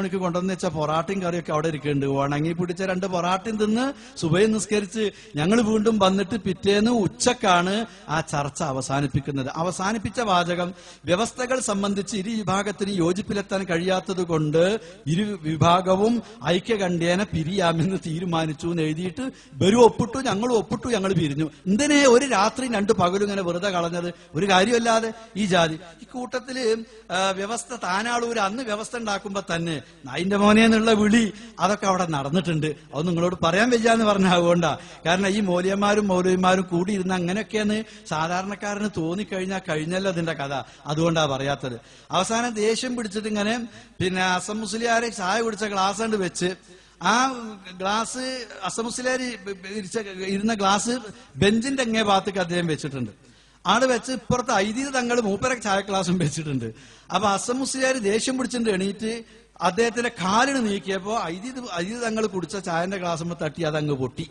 മണിക്ക് കൊണ്ടുവന്ന് വെച്ച പൊറാട്ടയും കറിയൊക്കെ അവിടെ ഇരിക്കുന്നുണ്ട്. ഉണങ്ങി പിടിച്ച രണ്ട് പൊറാട്ടയും തിന്ന് സുബൈ നിസ്കരിച്ച് ഞങ്ങൾ വീണ്ടും വന്നിട്ട് പിറ്റേന്ന് ഉച്ചക്കാണ് ആ ചർച്ച അവസാനിപ്പിക്കുന്നത്. അവസാനിപ്പിച്ച വാചകം വ്യവസ്ഥകൾ സംബന്ധിച്ച് ഇരു വിഭാഗത്തിന് യോജിപ്പിലെത്താൻ കഴിയാത്തത് കൊണ്ട് ഇരു വിഭാഗവും ഐക്യകണ്ഠേന പിരിയാമെന്ന് തീരുമാനിച്ചു എന്ന് എഴുതിയിട്ട് ബരു ഒപ്പിട്ടു ഞങ്ങൾ ഒപ്പിട്ടു ഞങ്ങൾ പിരിഞ്ഞു. എന്തിനെ ഒരു രാത്രി രണ്ട് പകലും ഇങ്ങനെ വെറുതെ കളഞ്ഞത്? ഒരു കാര്യമല്ലാതെ ഈ ജാതി. ഈ കൂട്ടത്തിൽ വ്യവസ്ഥ താനാളൂര് അന്ന് വ്യവസ്ഥ ഉണ്ടാക്കുമ്പോ തന്നെ നായിന്റെ മോനെ എന്നുള്ള വിളി അതൊക്കെ അവിടെ നടന്നിട്ടുണ്ട്. അത് നിങ്ങളോട് പറയാൻ വയ്യ എന്ന് അതുകൊണ്ടാ കാരണം ഈ മൂല്യന്മാരും മൗലവിമാരും ഇരുന്ന് അങ്ങനെയൊക്കെയെന്ന് സാധാരണക്കാരന് തോന്നിക്കഴിഞ്ഞാൽ കഴിഞ്ഞല്ലോ അതിന്റെ കഥ. അതുകൊണ്ടാ പറയാത്തത്. അവസാനം ദേഷ്യം പിടിച്ചിട്ട് ഇങ്ങനെ പിന്നെ അസം ചായ കുടിച്ച ഗ്ലാസ് കൊണ്ട് വെച്ച് ആ ഗ്ലാസ് അസമുസ്ലിയാർ ഇരുന്ന ഗ്ലാസ് ബെഞ്ചിന്റെ അങ്ങേ ഭാഗത്തേക്ക് അദ്ദേഹം വെച്ചിട്ടുണ്ട്. ആൾ വെച്ച് ഇപ്പുറത്ത് ഐതിഹ്യ തങ്ങൾ മൂപ്പര ചായ ക്ലാസ്സും വെച്ചിട്ടുണ്ട്. അപ്പൊ അസം മുസ്ലിയാർ ദേഷ്യം പിടിച്ചിട്ട് എണീറ്റ് അദ്ദേഹത്തിന്റെ കാലിന് നീക്കിയപ്പോ അരിത് ഐദീത് തങ്ങൾ കുടിച്ച ചായന്റെ ഗ്ലാസ്മ തട്ടി അതങ്ങ് പൊട്ടി.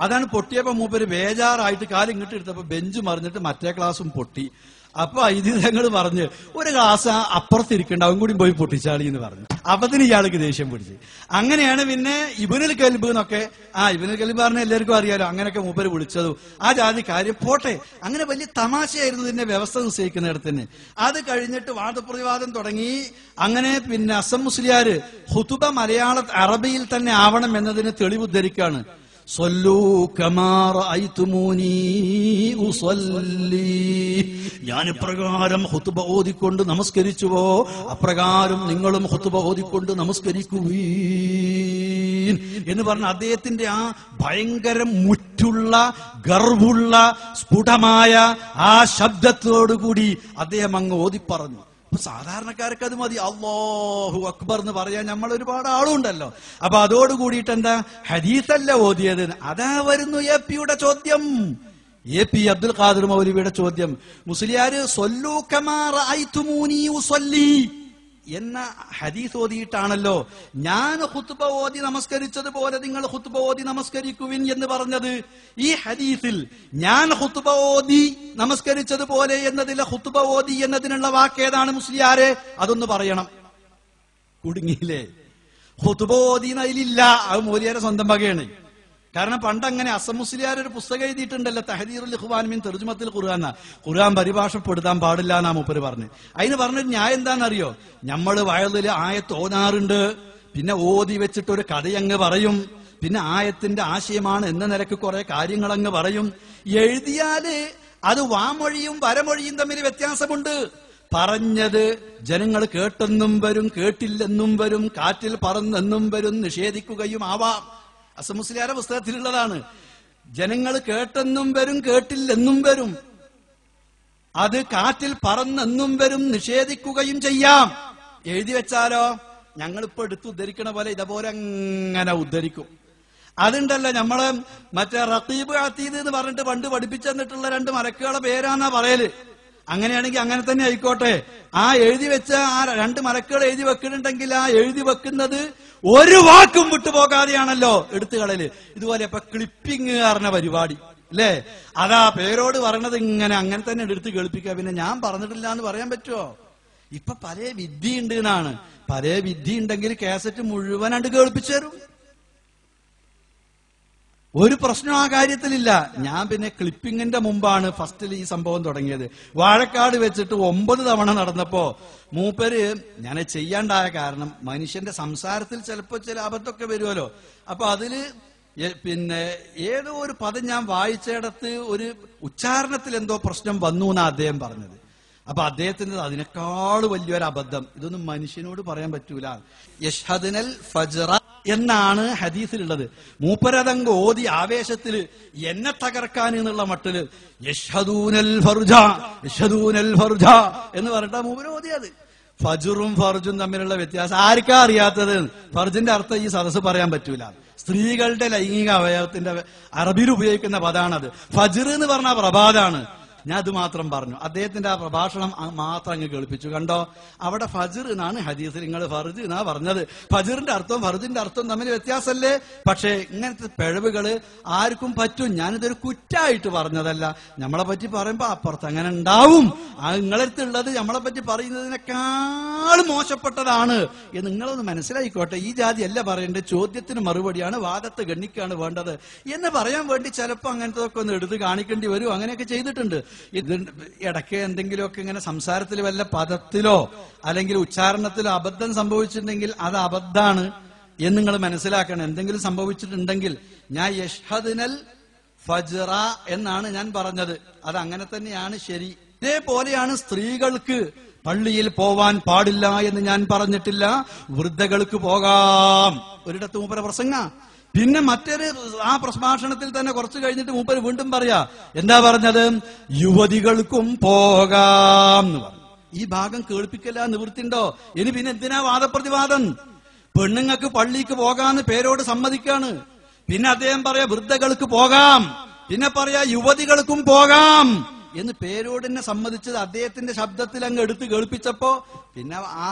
അതാണ് പൊട്ടിയപ്പോ മൂപ്പര് ബേജാറായിട്ട് കാലിങ്ങിട്ട് എടുത്തപ്പോ ബെഞ്ച് മറിഞ്ഞിട്ട് മറ്റേ ക്ലാസ്സും പൊട്ടി. അപ്പൊ ഐതിഹ്യങ്ങൾ പറഞ്ഞ് ഒരു ഗ്ലാസ് അപ്പുറത്തിരിക്കണ്ട അവൻ കൂടി പോയി പൊട്ടിച്ചാളി എന്ന് പറഞ്ഞു. അപ്പത്തിന് ഇയാൾക്ക് ദേഷ്യം പിടിച്ച്. അങ്ങനെയാണ് പിന്നെ ഇബനുൽ കൽബ് എന്നൊക്കെ ആ ഇബനുൽ കൽബ് പറഞ്ഞ എല്ലാവർക്കും അറിയാലോ അങ്ങനെയൊക്കെ മൂപ്പര് വിളിച്ചതും. ആ ജാതി കാര്യം പോട്ടെ അങ്ങനെ വലിയ തമാശയായിരുന്നു ഇതിന്റെ വ്യവസ്ഥ നിശ്ചയിക്കുന്നിടത്തിന്. അത് കഴിഞ്ഞിട്ട് വാദപ്രതിവാദം തുടങ്ങി. അങ്ങനെ പിന്നെ അസം മുസ്ലിയാര് ഹുതുബ മലയാള അറബിയിൽ തന്നെ ആവണം എന്നതിന് തെളിവ് ഞാൻ ഇപ്രകാരം ഹുത്തുബ ഓതിക്കൊണ്ട് നമസ്കരിച്ചുവോ? അപ്രകാരം നിങ്ങളും ഹുത്തുബ ഓതിക്കൊണ്ട് നമസ്കരിക്കുവീൻ. എന്ന് പറഞ്ഞ അദ്ദേഹത്തിന്റെ ആ ഭയങ്കര മുറ്റുള്ള ഗർവുള്ള സ്ഫുടമായ ആ ശബ്ദത്തോടുകൂടി അദ്ദേഹം അങ്ങ് ഓതിപ്പറഞ്ഞു. സാധാരണക്കാർക്ക് അത് മതി. അള്ളാഹു അക്ബർ എന്ന് പറയാൻ നമ്മൾ ഒരുപാട് ആളുണ്ടല്ലോ. അപ്പൊ അതോട് കൂടിയിട്ട് എന്താ? ഹദീസല്ല ഓതിയത്. അതാ വരുന്നു എ പിയുടെ ചോദ്യം. എ പി അബ്ദുൽ ഖാദർ മൗലവിയുടെ ചോദ്യം. മുസ്ലിയാര് എന്ന ഹദീസ് ഓതിയിട്ടാണല്ലോ. ഞാൻ ഹുത്തുബ ഓതി നമസ്കരിച്ചതുപോലെ നിങ്ങൾ ഹുത്തുബ ഓതി നമസ്കരിക്കുവിൻ എന്ന് പറഞ്ഞത്. ഈ ഹദീസിൽ ഞാൻ ഹുത്തുബ ഓതി നമസ്കരിച്ചതുപോലെ എന്നതിലെ ഹുത്തുബ ഓതി എന്നതിനുള്ള വാക്കേതാണ് മുസ്ലിയാരെ? അതൊന്ന് പറയണം. കുടുങ്ങിയില്ലേ? ഹുത്തുബ ഓതി അതിലില്ല. അത് മൂലിയാരെ സ്വന്തം വകയാണ്. കാരണം പണ്ട് അങ്ങനെ അസം മുസ്ലിയാർ ഒരു പുസ്തകം എഴുതിയിട്ടുണ്ടല്ലോ തഹദീറുൽ ഇഖ്വാൻ മിൻ തെർജുമത്തിൽ ഖുർആൻ ഖുർആൻ പരിഭാഷപ്പെടുത്താൻ പാടില്ല എന്നാ മൂപ്പര് പറഞ്ഞു. അതിന് പറഞ്ഞൊരു ന്യായം എന്താണെന്നറിയോ നമ്മൾ വയലിൽ ആയത്ത് ഓതാറുണ്ട്. പിന്നെ ഓതി വെച്ചിട്ട് ഒരു കഥയങ്ങ് പറയും. പിന്നെ ആയത്തിന്റെ ആശയമാണ് എന്ന നിലയ്ക്ക് കുറെ കാര്യങ്ങൾ അങ്ങ് പറയും. എഴുതിയാൽ അത് വാമൊഴിയും വരമൊഴിയും തമ്മിൽ വ്യത്യാസമുണ്ട്. പറഞ്ഞത് ജനങ്ങൾ കേട്ടെന്നും വരും കേട്ടില്ലെന്നും വരും കാറ്റിൽ പറന്നെന്നും വരും നിഷേധിക്കുകയും ആവാം. അസമുസ്ലിയാരെ പുസ്തകത്തിലുള്ളതാണ്. ജനങ്ങൾ കേട്ടെന്നും വരും കേട്ടില്ലെന്നും വരും. അത് കാറ്റിൽ പറന്നെന്നും വരും നിഷേധിക്കുകയും ചെയ്യാം. എഴുതി വെച്ചാലോ? ഞങ്ങളിപ്പോ എടുത്തു ഉദ്ധരിക്കണ പോലെ ഇതേപോലെ അങ്ങനെ ഉദ്ധരിക്കും. അതുണ്ടല്ലോ നമ്മൾ മറ്റേ റത്തീബ് അത്തീദ് എന്ന് പറഞ്ഞിട്ട് പണ്ട് പഠിപ്പിച്ചു തന്നിട്ടുള്ള രണ്ട് മലക്കുകളുടെ പേരാന്നാ പറയൽ. അങ്ങനെയാണെങ്കിൽ അങ്ങനെ തന്നെ ആയിക്കോട്ടെ. ആ എഴുതി വെച്ച ആ രണ്ട് മലക്കുകൾ എഴുതി വെക്കുന്നുണ്ടെങ്കിൽ ആ എഴുതി വെക്കുന്നത് ഒരു വാക്കും വിട്ടുപോകാതെയാണല്ലോ എടുത്തു കളയൽ ഇതുപോലെ ഇപ്പൊ ക്ലിപ്പിംഗ് പറഞ്ഞ പരിപാടി അല്ലേ? അതാ പേരോട് പറയണത് ഇങ്ങനെ അങ്ങനെ തന്നെ എടുത്ത് കേൾപ്പിക്കുക. പിന്നെ ഞാൻ പറഞ്ഞിട്ടില്ല എന്ന് പറയാൻ പറ്റുമോ ഇപ്പൊ പല വിദ്യ ഉണ്ട് എന്നാണ്. പല വിദ്യ ഉണ്ടെങ്കിൽ കാസറ്റ് മുഴുവനായിട്ട് കേൾപ്പിച്ചു തരും. ഒരു പ്രശ്നം ആ കാര്യത്തിലില്ല. ഞാൻ പിന്നെ ക്ലിപ്പിങ്ങിന്റെ മുമ്പാണ് ഫസ്റ്റിൽ ഈ സംഭവം തുടങ്ങിയത്. വാഴക്കാട് വെച്ചിട്ട് ഒമ്പത് തവണ നടന്നപ്പോ മൂപ്പര് ഞാൻ ചെയ്യാണ്ടായ കാരണം മനുഷ്യന്റെ സംസാരത്തിൽ ചിലപ്പോ ചില അബദ്ധമൊക്കെ വരുമല്ലോ അപ്പൊ അതിൽ പിന്നെ ഏതോ ഒരു പദം ഞാൻ വായിച്ചിടത്ത് ഒരു ഉച്ചാരണത്തിൽ എന്തോ പ്രശ്നം വന്നു എന്നാ അദ്ദേഹം പറഞ്ഞത്. അപ്പൊ അദ്ദേഹത്തിന് അതിനേക്കാൾ വലിയൊരു അബദ്ധം. ഇതൊന്നും മനുഷ്യനോട് പറയാൻ പറ്റൂല. യഷ്ഹദിനൽ ഫജ്റ എന്നാണ് ഹദീസിലുള്ളത്. മൂപ്പരതങ്ക് ഓതി ആവേശത്തിൽ എന്നെ തകർക്കാൻ എന്നുള്ള മട്ടിൽ ഫർജ ഫർജ എന്ന് പറഞ്ഞിട്ടാ മൂപ്പര് ഓതിയത്. ഫജുറും ഫർജും തമ്മിലുള്ള വ്യത്യാസം ആർക്കാ അറിയാത്തത്? ഫർജിന്റെ അർത്ഥം ഈ സദസ്സ് പറയാൻ പറ്റൂല. സ്ത്രീകളുടെ ലൈംഗിക അവയവത്തിന്റെ അറബിയിൽ ഉപയോഗിക്കുന്ന പദാണത്. ഫജർ എന്ന് പറഞ്ഞ പ്രഭാതാണ്. ഞാൻ അത് മാത്രം പറഞ്ഞു. അദ്ദേഹത്തിന്റെ ആ പ്രഭാഷണം മാത്രം അങ്ങ് കേൾപ്പിച്ചു. കണ്ടോ? അവിടെ ഫജിർ എന്നാണ് ഹദീസിൽ നിങ്ങൾ ഫർജ് എന്നാ പറഞ്ഞത്. ഫജിറിന്റെ അർത്ഥം ഫർജിന്റെ അർത്ഥം തമ്മിൽ വ്യത്യാസമല്ലേ പക്ഷേ ഇങ്ങനത്തെ പിഴവുകൾ ആർക്കും പറ്റും. ഞാനിതൊരു കുറ്റായിട്ട് പറഞ്ഞതല്ല. നമ്മളെ പറ്റി പറയുമ്പോ അപ്പുറത്ത് അങ്ങനെ ഉണ്ടാവും. ആ നിങ്ങളടുത്തുള്ളത് നമ്മളെ പറ്റി പറയുന്നതിനേക്കാൾ മോശപ്പെട്ടതാണ് നിങ്ങളൊന്ന് മനസ്സിലായിക്കോട്ടെ. ഈ ജാതി അല്ല പറയേണ്ടത്. ചോദ്യത്തിന് മറുപടിയാണ് വാദത്തെ ഗണ്ണിക്കാണ് വേണ്ടത്. എന്ന് പറയാൻ വേണ്ടി ചിലപ്പോ അങ്ങനത്തെ ഒക്കെ ഒന്ന് എടുത്ത് കാണിക്കേണ്ടി വരും. അങ്ങനെയൊക്കെ ചെയ്തിട്ടുണ്ട്. ഇത് ഇടയ്ക്ക് എന്തെങ്കിലുമൊക്കെ ഇങ്ങനെ സംസാരത്തിൽ വല്ല പദത്തിലോ അല്ലെങ്കിൽ ഉച്ചാരണത്തിലോ അബദ്ധം സംഭവിച്ചിട്ടുണ്ടെങ്കിൽ അത് അബദ്ധാണ് എന്ന് നിങ്ങൾ മനസ്സിലാക്കണം. എന്തെങ്കിലും സംഭവിച്ചിട്ടുണ്ടെങ്കിൽ ഞാൻ യഷ്ഹദിനൽ ഫജ്റ എന്നാണ് ഞാൻ പറഞ്ഞത്. അത് അങ്ങനെ തന്നെയാണ് ശരി. ഇതേപോലെയാണ് സ്ത്രീകൾക്ക് പള്ളിയിൽ പോവാൻ പാടില്ല എന്ന് ഞാൻ പറഞ്ഞിട്ടില്ല. വൃദ്ധകൾക്ക് പോകാം. ഒരിടത്ത് മൂപ്പര പ്രസംഗ പിന്നെ മറ്റൊരു ആ പ്രഭാഷണത്തിൽ തന്നെ കുറച്ച് കഴിഞ്ഞിട്ട് മൂപ്പര് വീണ്ടും പറയാ എന്താ പറഞ്ഞത്? യുവതികൾക്കും പോകാം എന്ന് പറഞ്ഞു. ഈ ഭാഗം കേൾപ്പിക്കല്ല നിവൃത്തിണ്ടോ? ഇനി പിന്നെ എന്തിനാ വാദപ്രതിവാദം? പെണ്ണുങ്ങൾക്ക് പള്ളിക്ക് പോകാന്ന് പേരോട് സമ്മതിക്കാണ്. പിന്നെ അദ്ദേഹം പറയാ വൃദ്ധകൾക്ക് പോകാം. പിന്നെ പറയാ യുവതികൾക്കും പോകാം. എന്ന് പേരോടിനെ സമ്മതിച്ചത് അദ്ദേഹത്തിന്റെ ശബ്ദത്തിൽ അങ്ങ് എടുത്ത് കേൾപ്പിച്ചപ്പോ പിന്നെ ആ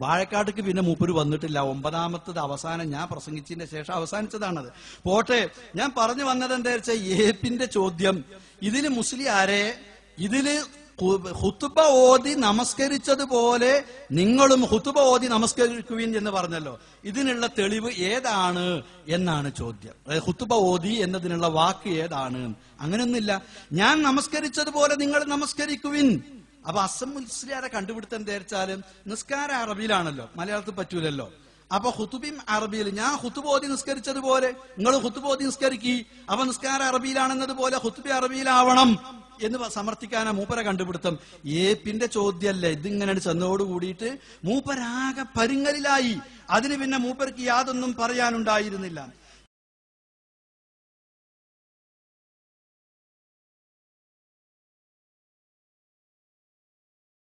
വാഴക്കാട്ടിക്ക് പിന്നെ മൂപ്പര് വന്നിട്ടില്ല. ഒമ്പതാമത്തത് അവസാനം ഞാൻ പ്രസംഗിച്ചതിന്റെ ശേഷം അവസാനിച്ചതാണത്. പോട്ടെ ഞാൻ പറഞ്ഞു വന്നത് എന്താ വെച്ചാൽ ഏപ്പിന്റെ ചോദ്യം. ഇതിൽ മുസ്ലിയാരെ ഇതിൽ ഹു- ഹുത്തുബ ഓതി നമസ്കരിച്ചതുപോലെ നിങ്ങളും ഹുത്തുബ ഓതി നമസ്കരിക്കുവിൻ എന്ന് പറഞ്ഞല്ലോ. ഇതിനുള്ള തെളിവ് ഏതാണ് എന്നാണ് ചോദ്യം. ഹുത്തുബ ഓതി എന്നതിനുള്ള വാക്ക് ഏതാണ്? അങ്ങനെയൊന്നുമില്ല. ഞാൻ നമസ്കരിച്ചതുപോലെ നിങ്ങൾ നമസ്കരിക്കുവിൻ. അപ്പൊ അസം മുസ്ലിയാരെ കണ്ടുപിടുത്തം തേർച്ചാലും നിസ്കാര അറബിയിലാണല്ലോ. മലയാളത്തിൽ പറ്റൂലല്ലോ. അപ്പൊ ഹുത്തുബിം അറബിയിൽ ഞാൻ ഹുത്തുബോധി നിസ്കരിച്ചതുപോലെ നിങ്ങൾ ഹുത്തുബോധി നിസ്കരിക്കി. അപ്പൊ നിസ്കാര അറബിയിലാണെന്നതുപോലെ ഹുത്തുബി അറബിയിലാവണം എന്ന് സമർത്ഥിക്കാനാ മൂപ്പര കണ്ടുപിടുത്തം. ഏപ്പിന്റെ ചോദ്യമല്ല ഇതിങ്ങനെ ചെന്നോട് കൂടിയിട്ട് മൂപ്പരാകെ പരുങ്ങലിലായി. അതിന് പിന്നെ മൂപ്പർക്ക് യാതൊന്നും പറയാനുണ്ടായിരുന്നില്ല.